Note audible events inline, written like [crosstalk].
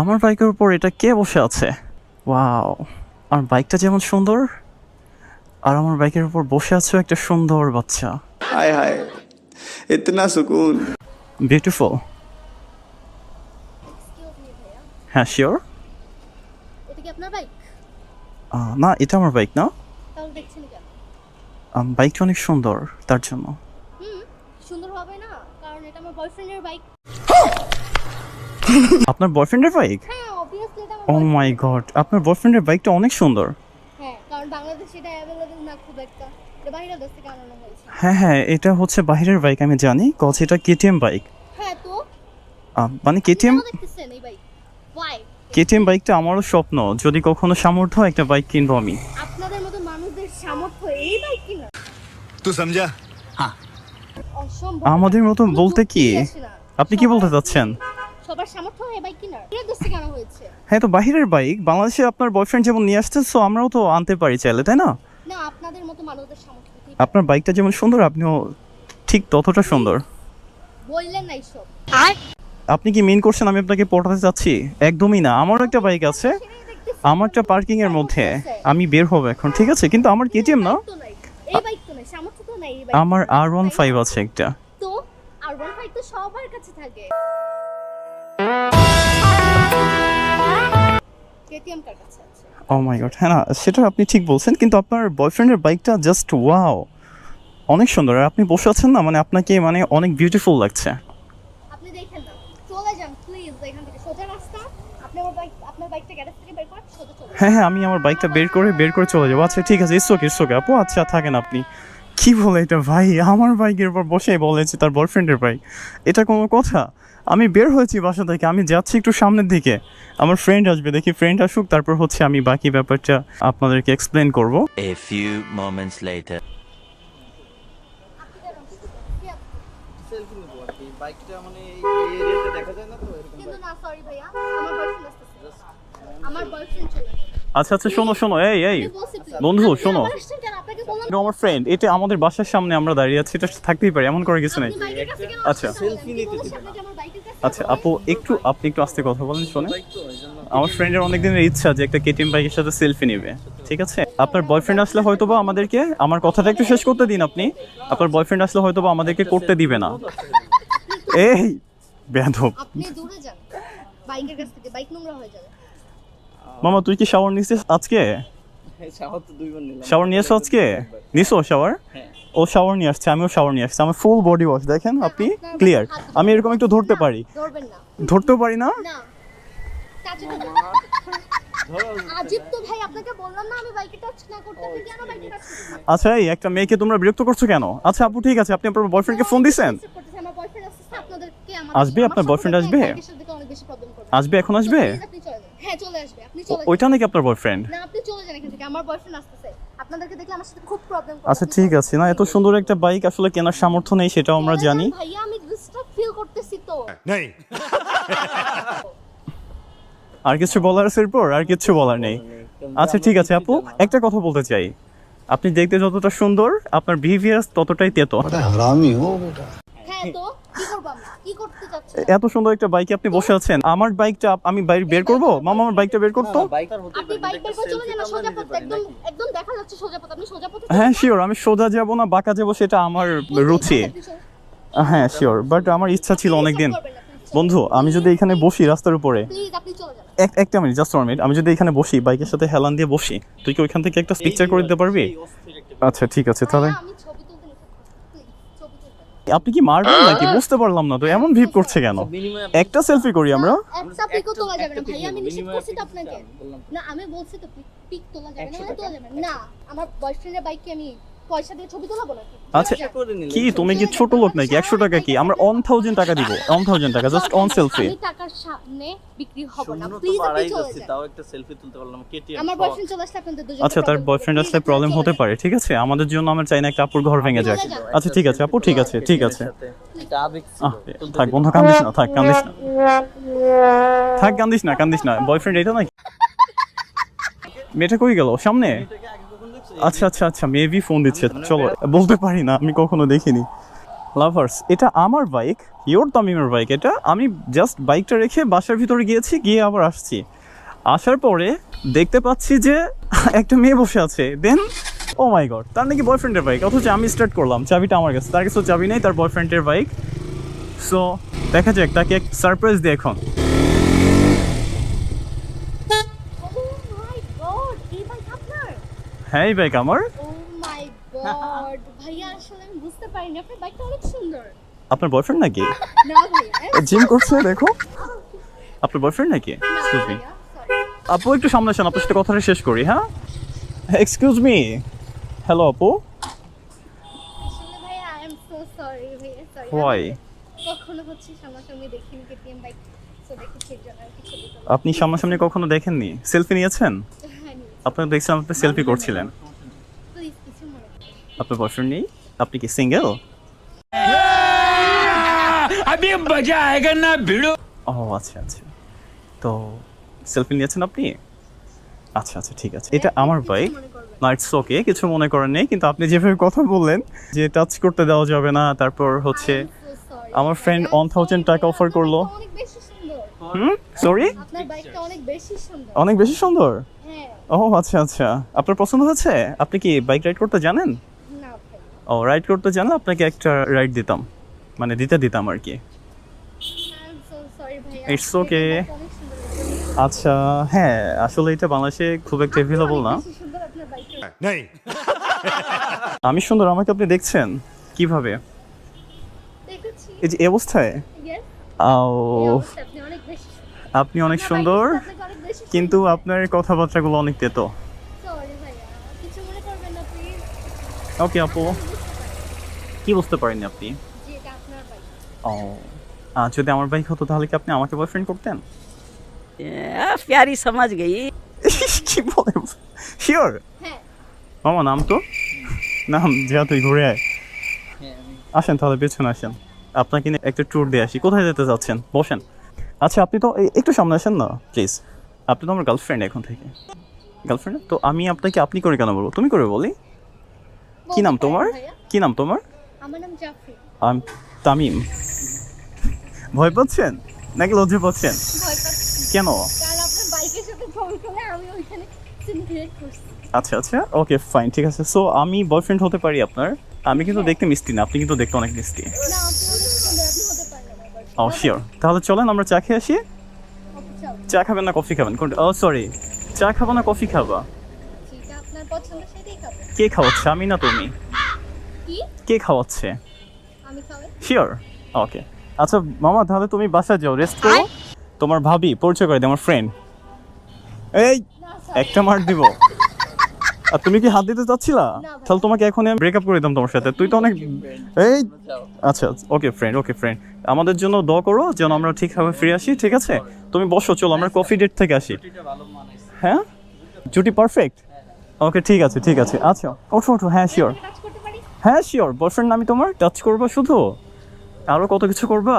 আমার বাইকের উপর এটা কে বসে আছে? ওয়াও আমার বাইকটা যেমন সুন্দর আর আমার বাইকের উপর বসে আছে একটা সুন্দর বাচ্চা। হায় হায় ইতনা সুকুন। বিউটিফুল হ্যাঁ শিওর না এটা আমার বাইক না? বাইকটা অনেক সুন্দর তার জন্য। সুন্দর হবে না কারণ এটা আমার বয়ফ্রেন্ডের বাইক। হ্যাঁ। [laughs] আপনার বয়ফ্রেন্ডের বাইক ও মাই গড আপনার বয়ফ্রেন্ডের বাইকটা অনেক সুন্দর। হ্যাঁ কারণ বাংলাদেশে এটা না খুব একটা। দেশ থেকে আনানো হয়েছে? হ্যাঁ হ্যাঁ এটা হচ্ছে বাইরের বাইক আমি জানি কজ এটা কেটিএম বাইক হ্যাঁ তো? মানে কেটিএম কেটিএম বাইকটা আমারও স্বপ্ন যদি কখনো সামর্থ্য একটা বাইক কিনবো আমি। আপনাদের মতো মানুষদের সামর্থ্য এই বাইক কিনা? সমঝা আমাদের মতো বলতে কি? আপনি কি বলতে চাচ্ছেন? সবার সামর্থ্য হয় বাইক কিনার। বাইরের থেকে আনা হয়েছে? হ্যাঁ তো বাইরের বাইক বাংলাদেশে আপনার বয়ফ্রেন্ড যেমন নিয়ে আসছে সো আমরাও তো আনতে পারি চাইলে তাই না? না আপনাদের মতো মানুষদের সামর্থ্য আপনার বাইকটা যেমন সুন্দর আপনিও ঠিক ততটা সুন্দর। বললেন না এইসব। আপনি কি মেন করছেন আমি আপনাকে পটাতে চাচ্ছি? একদমই না। আমারও একটা বাইক আছে। আমারটা পার্কিং এর মধ্যে। আমি বের হব এখন ঠিক আছে? কিন্তু আমার কেটিএম না? বাইক তো নাই। এই বাইক তো নাই। সামর্থ্য তো নাই এই বাইক আমার আর ওয়ান ফাইভ আছে একটা। তো আর ওয়ান ফাইভ তো সবার কাছে থাকে। কেটিএম কার কাছে আছে। ও মাই গড হ্যাঁ না সেটা আপনি ঠিক বলছেন কিন্তু আপনার বয়ফ্রেন্ডের বাইকটা জাস্ট ওয়াও অনেক সুন্দর। আর আপনি বসে আছেন না মানে আপনাকে মানে অনেক বিউটিফুল লাগছে। আপনি দেখেন না চলে যান প্লিজ এখান থেকে। সোজা রাস্তা আপনি আমার বাইক আপনার বাইকটা গ্যারেজ থেকে বের করেন সোজা চলে হ্যাঁ হ্যাঁ আমি আমার বাইকটা বের করে বের করে চলে যাব। আচ্ছা ঠিক আছে ইটস ওকে ইটস ওকে আপু আচ্ছা থাকেন আপনি। কি বলে এটা ভাই? আমার বাইকের উপর বসে বলেছে তার বয়ফ্রেন্ডের বাইক এটা কোনো কথা? আমি বের হয়েছি বাসা থেকে আমি যাচ্ছি একটু সামনের দিকে। আমার ফ্রেন্ড আসবে দেখি ফ্রেন্ড আসুক তারপর হচ্ছে আমি বাকি ব্যাপারটা আপনাদেরকে এক্সপ্লেন করব। বাইকটা মানে এই এরিয়াতে দেখা যায় না তো এরকম না সরি ভাইয়া আমার বয়ফ্রেন্ড আসতেছে। আমার বয়ফ্রেন্ড চলে যাবে। আচ্ছা আচ্ছা শোনো শোনো এই এই। বন্ধু, শোনো। আমার ফ্রেন্ড এটা আমাদের বাসার সামনে আমরা দাঁড়িয়ে আছি এটা থাকতেই পারে এমন করে কিছু নেই। আচ্ছা। আচ্ছা আপু একটু আপনি একটু আস্তে কথা বলেন শোনে আমার ফ্রেন্ডের অনেক দিনের ইচ্ছা যে একটা কেটিএম বাইকের সাথে সেলফি নেবে ঠিক আছে? আপনার বয়ফ্রেন্ড আসলে হয়তো বা আমাদেরকে আমার কথাটা একটু শেষ করতে দিন আপনি। আপনার বয়ফ্রেন্ড আসলে হয়তো বা আমাদেরকে করতে দিবে না। এই বেয়াদব। আপনি দূরে যান। বাইকের কাছ থেকে বাইক নোংরা হয়ে যাবে। মামা তুই কি শাওয়ার নিছিস আজকে? শাওয়ার তো দুইবার নিলাম। শাওয়ার নিয়েছো আজকে? নিছো শাওয়ার হ্যাঁ। ও শাওয়ার নিয়ে আসছে আমিও শাওয়ার নিয়ে আসছি। আমার ফুল বডি ওয়াশ দেখেন আপনি? ক্লিয়ার আমি এরকম একটু ধরতে পারি। ধরতেও পারি না? না। টাচে তো আজিব তো ভাই আপনাকে বললাম না আমি বাইকে টাচ না করতে। আপনি কেন বাইকে টাচ করছেন? আচ্ছা এই একটা মেয়েকে তোমরা বিরক্ত করছ কেন? আচ্ছা আপু ঠিক আছে। আপনি আপনার বয়ফ্রেন্ডকে ফোন দিছেন? বয়ফ্রেন্ড আসবে? আপনার boyfriend আসবে? আসবে এখন আসবে? ওইটা নাকি আপনার বয়ফ্রেন্ড না আপনি চলে যান এখান থেকে। আমার বয়ফ্রেন্ড আসতেছে। আপনাদেরকে দেখলে আমার সাথে খুব প্রবলেম আচ্ছা ঠিক আছে। না এত সুন্দর একটা বাইক আসলে কেনার সামর্থ্য নেই সেটাও আমরা জানি। ভাইয়া? আমি ডিস্টার্ব ফিল করতেছি তো। नहीं [laughs] আর কিছু বলার আছে এরপর? আর কিছু বলার নেই। আচ্ছা ঠিক আছে আপু একটা কথা বলতে চাই। আপনি দেখতে যতটা সুন্দর আপনার বিহেভিয়ার ততটাই তেতো। হ্যাঁ তো কি করব আমি কি করতে চাচ্ছি এত সুন্দর একটা বাইকে আপনি বসে আছেন। আমার বাইকটা আমি বাইরে বের করব? মামা আমার বাইকটা বের করতো? বাইক আর হতে আপনি বাইক চলে যান সোজা পথ একদম একদম দেখা যাচ্ছে সোজা পথ। আপনি সোজা পথে হ্যাঁ শিওর আমি সোজা যাব না বাঁকা যাব সেটা আমার রুচি। হ্যাঁ শিওর বাট আমার ইচ্ছা ছিল অনেকদিন। বন্ধু আমি যদি এখানে বসি রাস্তার উপরে। প্লিজ আপনি চলে যান। এক একটা মিনিট জাস্ট ওয়ান মিনিট আমি যদি এখানে বসি বাইকের সাথে হেলান দিয়ে বসি তুই কি ওইখান থেকে একটা পিকচার করে দিতে পারবি? আচ্ছা ঠিক আছে তাহলে ভাইয়া, আমি ছবি তুলতে নিষেধ করছি প্লিজ ছবি তুলতে আপনি কি মারবেন নাকি? বুঝতে পারলাম না তো। এমন ভিপ করছে কেন? একটা সেলফি করি আমরা। একটা পিকও তোলা যাবে না। ভাই আমি নিশ্চিত নিষেধ করছি তো আপনাকে। না আমি বলছি তো পিক তোলা যাবে না মানে তোলা যাবে না। না আমার বয়ফ্রেন্ডের বাইকে আমি পয়সা দিয়ে ছবি তোলাবো নাকি? আচ্ছা কি তুমি কি ছোট লোক নাকি? একশো টাকা কি? আমরা ওয়ান থাউজেন্ড টাকা দিব [laughs] ওয়ান থাউজেন্ড টাকা জাস্ট অন সেলফি আমি টাকার সামনে বিক্রি হব না। প্লিজ আপনি চলে তাও একটা সেলফি তুলতে পারলাম কেটিএম আমার বয়ফ্রেন্ড চলে আসলে আপনাদের দুজন আচ্ছা তার বয়ফ্রেন্ড আসলে প্রবলেম হতে পারে ঠিক আছে? আমাদের জন্য আমরা চাই না একটা আপুর ঘর ভেঙে যাক। আচ্ছা ঠিক আছে আপু ঠিক আছে ঠিক আছে। থাক বন্ধু কান্দিস না থাক কান্দিস না। থাক কান্দিস না কান্দিস না। বয়ফ্রেন্ড এটা নাকি? [laughs] মেয়েটা কই গেল? সামনে? আচ্ছা আচ্ছা আচ্ছা মেবি ফোন দিচ্ছে। চলো বলতে পারি না আমি কখনো দেখিনি। লাভার্স এটা আমার বাইক ইওর তামিমের বাইক এটা আমি জাস্ট বাইকটা রেখে বাসার ভিতরে গিয়েছি গিয়ে আবার আসছি। আসার পরে দেখতে পাচ্ছি যে একটা মেয়ে বসে আছে। দেন ও মাই গড তার নাকি বয়ফ্রেন্ডের বাইক অথচ আমি স্টার্ট করলাম চাবিটা আমার কাছে। তার কাছে চাবি নেই তার বয়ফ্রেন্ডের বাইক সো দেখা যাক তাকে এক সারপ্রাইজ দিয়ে এখন ও মাই গড এই বাইক আপনার হ্যাঁ এই বাইক আমার। ও মাই গড ভাইয়া আসলে আমি বুঝতে পারিনি। আপনার বাইকটা অনেক সুন্দর। আপনার বয়ফ্রেন্ড নাকি? না ভাইয়া। জিম করছে দেখো। আপনার বয়ফ্রেন্ড নাকি? এক্সকিউজ মি আপু একটু সামনে আসেন আপনার সাথে কথাটা শেষ করি হ্যাঁ? এক্সকিউজ মি হ্যালো আপু। আসলে ভাইয়া আই এম সো সরি ভাইয়া সরি Why? কখনো হচ্ছে সামনাসামনি দেখিনি কেটিএম বাইক সো দেখেছি এর কিছু বলতে আপনি সামনাসামনি কখনো দেখেননি? সেলফি নিয়েছেন? আপনি দেখছিলাম আপনি সেলফি করছিলেন। আপনার বছর নেই? আপনি কি সিঙ্গেল আমি মজা আয়েগা না ভিড়ো ও আচ্ছা আচ্ছা। তো সেলফি নিয়েছেন আপনি? আচ্ছা আচ্ছা ঠিক আছে। এটা আমার বাইক না। ইটস ওকে কিছু মনে করেন নেই কিন্তু আপনি যেভাবে কথা বললেন যে টাচ করতে দেওয়া যাবে না তারপর হচ্ছে আমার ফ্রেন্ড ওয়ান থাউজেন্ড টাকা অফার করল। সরি অনেক বেশি সুন্দর? হ্যাঁ ও আচ্ছা আচ্ছা। আপনার পছন্দ হয়েছে? আপনি কি বাইক রাইড করতে জানেন? না ও রাইড করতে জানেন আপনাকে একটা রাইড দিতাম। মানে দিতে দিতাম আর কি। আই এম সো সরি ভাইয়া It's আপনার okay. বাইকটা অনেক সুন্দর লাগছে। আচ্ছা হ্যাঁ আসলে এটা বাংলাদেশে খুব একটা অ্যাভেলেবল না। আমি সুন্দর আমাকে আপনি দেখছেন? কীভাবে? দেখেছি। এই যে অবস্থায়? আপনি অনেক সুন্দর। কিন্তু আপনার কথাবার্তাগুলো অনেক তেতো। ওকে আপু। কি বুঝতে পারেন আপনি? ও যদি আমার বাইক হতো তাহলে কি আপনি আমাকে বয়ফ্রেন্ড করতেন? সমাজ গেই। [laughs] কি বলে শিওর মামা নাম তো? নাম যা তুই ঘুরে আয়। আসেন তাহলে পেছনে আসেন। আপনাকে একটা ট্যুর দিয়ে আসি। কোথায় যেতে চাচ্ছেন? বসেন। আচ্ছা আপনি তো একটু সামনে আসেন না প্লিজ আপনি তো আমার গার্লফ্রেন্ড এখন থেকে। গার্লফ্রেন্ড তো আমি আপনাকে আপনি করে কেন বলব? তুমি করে বলি। কি নাম তোমার? কি নাম তোমার? আমার নাম জাফরি। আম তামিম। ভয় পাচ্ছেন? নাকি লজ্জা পাচ্ছেন? কেন? আচ্ছা আচ্ছা। ওকে ফাইন ঠিক আছে। সো আমি বয়ফ্রেন্ড হতে পারি আপনার। আমি কিন্তু দেখতে মিষ্টি না। আপনি কিন্তু দেখতে অনেক মিষ্টি। ও শিওর তাহলে চলেন আমরা চা খেয়ে আসি। চা খাবেন না কফি খাবেন? কোনটা? ও সরি চা খাব না কফি খাবা? কে খাওয়াচ্ছে? আমি না তুমি? কে? খাওয়াচ্ছে? শিওর ওকে আচ্ছা মামা তাহলে তুমি বাসা যাও রেস্ট করো। তোমার ভাবি পরিচয় করে দিই আমার ফ্রেন্ড এই একটা মার দিব। [laughs] আর তুমি কি হাত দিতে চাচ্ছিলা? তাহলে তোমাকে এখন আমি ব্রেকআপ করে দিতাম তোমার সাথে। তুই তো অনেক এই আচ্ছা ওকে ফ্রেন্ড ওকে ফ্রেন্ড আমাদের জন্য দ করো যেন আমরা ঠিকভাবে ফিরে আসি ঠিক আছে? তুমি বসো চলো আমরা কফি ডেট থেকে আসি। এটা ভালো মানাইছে। হ্যাঁ? জুটি পারফেক্ট ওকে ঠিক আছে ঠিক আছে। আচ্ছা ওঠো ওঠো হ্যাঁ শিওর হ্যাঁ শিওর বয়ফ্রেন্ড আমি তোমার টাচ করবা শুধু? আরও কত কিছু করবা?